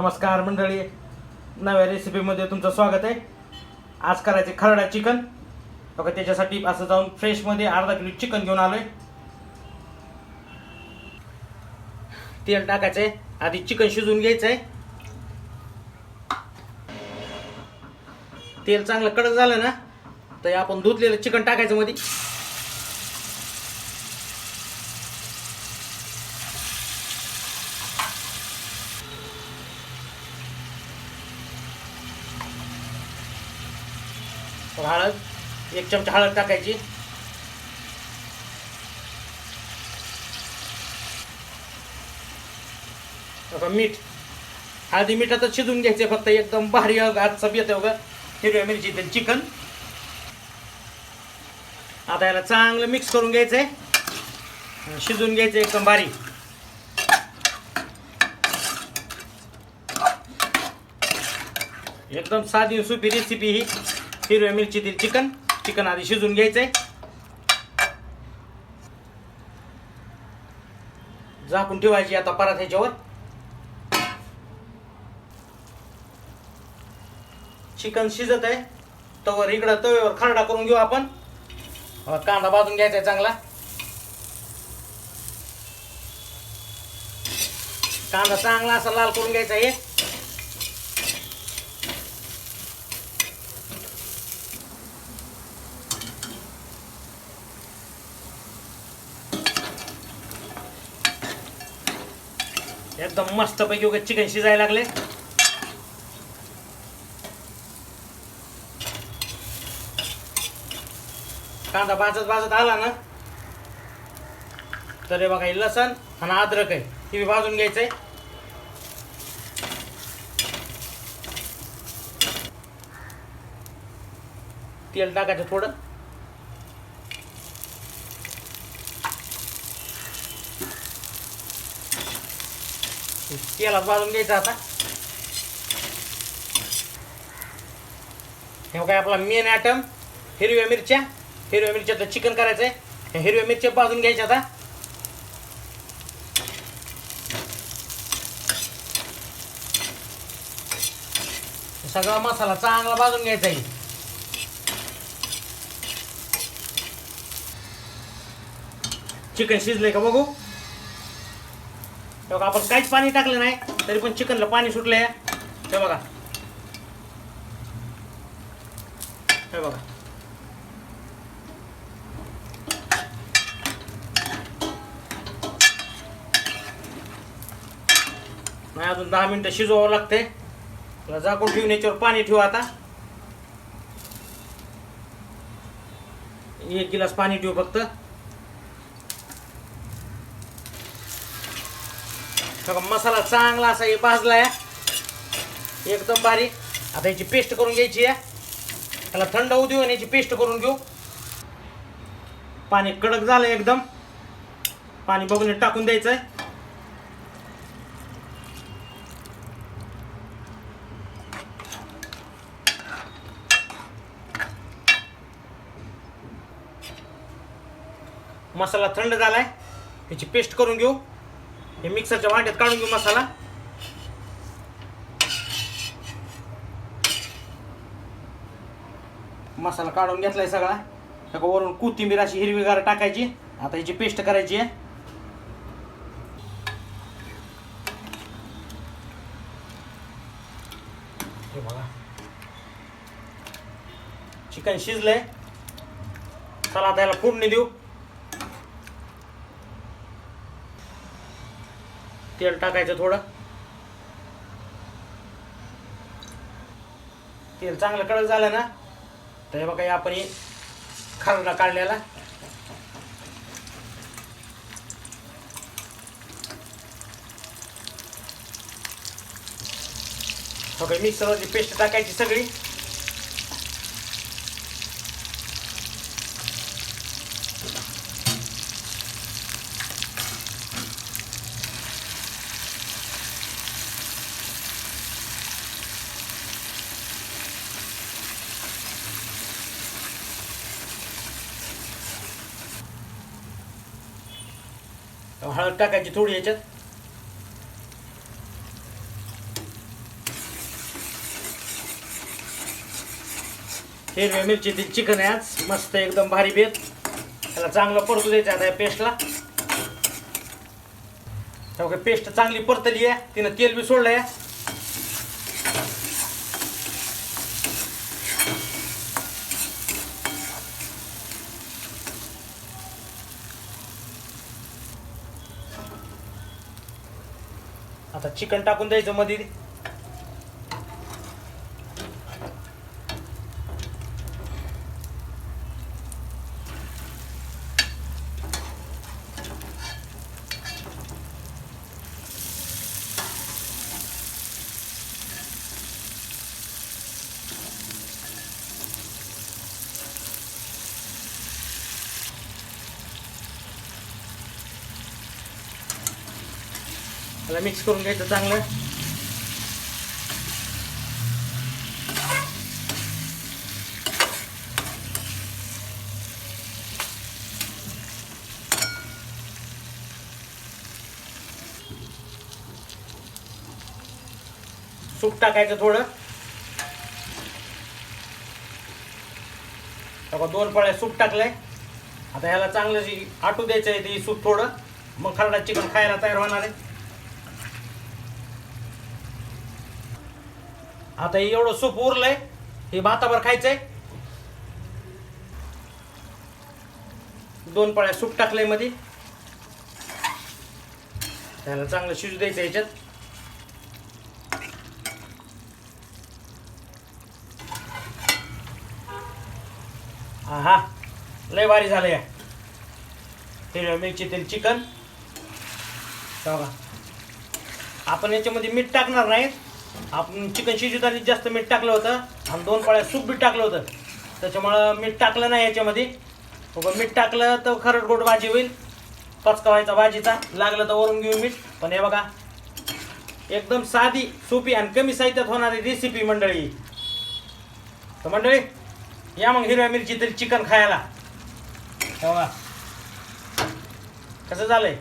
नमस्कार मंडळी. नव्या रेसिपीमध्ये तुमचं स्वागत आहे. आज करायचे खरडा चिकन बघा त्याच्यासाठी असं जाऊन फ्रेशमध्ये अर्धा किलो चिकन घेऊन आलोय. तेल टाकायचंय. आधी चिकन शिजवून घ्यायचंय. तेल चांगलं कडक झालं ना तर आपण धुतलेलं चिकन टाकायचं मध्ये हळद एक चमचा हळद टाकायची. मीठ. हळदी मिठातच शिजून घ्यायचे फक्त एकदम भारी आज येते बघा. हिरव्या मिरची चिकन आता याला चांगलं मिक्स करून घ्यायचंय. शिजून घ्यायचं एकदम भारी. एकदम साधी सुपी रेसिपी ही. हिरव्या मिरचीतील चिकन चिकन आधी शिजून घ्यायचंय. झाकून ठेवायची आता परत ह्याच्यावर. चिकन शिजत आहे. तवर इकडं तव्यावर खरडा करून घेऊ आपण. कांदा भाजून घ्यायचा आहे चांगला. कांदा चांगला असा लाल करून घ्यायचा आहे. एकदम मस्त पैकी उगाच चिकन शिजायला लागले. कांदा भाजत भाजत आला ना? तर हे बघा हे लसण आणि अद्रक आहे. हे मी भाजून घ्यायचंय. तेल टाकायचं थोडं. तेलात भाजून घ्यायचं आता. हे काय आपला मेन आयटम हिरव्या मिरच्या. हिरव्या मिरच्याचं चिकन करायचं आहे हिरव्या मिरच्या भाजून घ्यायच्या आता. सगळा मसाला चांगला भाजून घ्यायचा आहे. चिकन शिजलंय का बघू? हे बघा आपण काहीच पाणी टाकलं नाही तरी पण चिकनला पाणी सुटलं आहे हे बघा. हे बघा. नाही अजून दहा मिनिटं शिजवावं लागते. त्याला झाकून ठेवून याच्यावर पाणी ठेवू आता. एक गिलास पाणी ठेवू फक्त. सगळा मसाला चांगला असा हे भाजलाय एकदम बारीक. आता याची पेस्ट करून घ्यायची आहे त्याला थंड होऊ देऊ आणि याची पेस्ट करून घेऊ. पाणी कडक झालं एकदम. पाणी बघून टाकून द्यायचं आहे मसाला थंड झालाय. त्याची पेस्ट करून घेऊ. हे मिक्सरच्या भांड्यात काढून घेऊ मसाला. मसाला काढून घेतलाय सगळा. सगळं वरून कोथिंबीर अशी हिरवीगार टाकायची. आता ह्याची पेस्ट करायची आहे. हे बघा. चिकन शिजलंय. चला आता याला फोडणी देऊ. तेल टाकायचं थोडं. तेल चांगलं कडक झालं ना तर हे बघा आपण हे खरडा काढलेला. सगळी मिक्सरवरची पेस्ट टाकायची सगळी. हळद टाकायची थोडी याच्यात. हिरव्या मिरची ती चिकन आहे आज. मस्त एकदम भारी बेत त्याला चांगलं परतू द्यायचं आता या पेस्टला. पेस्ट चांगली परतली आहे. तिनं तेल बी सोडलं आहे आता चिकन टाकून द्यायचं मध्ये त्याला मिक्स करून घ्यायचं चांगलं. सूप टाकायचं थोडं. आता दोन पळ्या सूप टाकलंय. आता ह्याला चांगलं आटू द्यायचं आहे ते सूप थोडं. मग खरडा चिकन खायला तयार होणार आहे. आता हे एवढं सूप उरलंय हे भाताभर खायचंय. दोन पळ्या सूप टाकलंयमध्ये त्याला चांगलं शिजू द्यायचं याच्यात. हा लय भारी झालंय. हिरव्या मिरची तेल चिकन. आपण याच्यामध्ये मीठ टाकणार नाही आपण चिकन शिजवताना जास्त मीठ टाकलं होतं. आणि दोन पाळ्या सूप बी टाकलं होतं. त्याच्यामुळं मीठ टाकलं नाही याच्यामध्ये. बघा मीठ टाकलं तर खरड गोड भाजी होईल. पचकावायचा भाजीचा. लागलं तर वरून घेऊन मीठ. पण हे बघा एकदम साधी सोपी आणि कमी साहित्यात होणारी रेसिपी मंडळी. तर मंडळी या मग हिरव्या मिरची तरी चिकन खायला. हे बघा. कसं झालंय?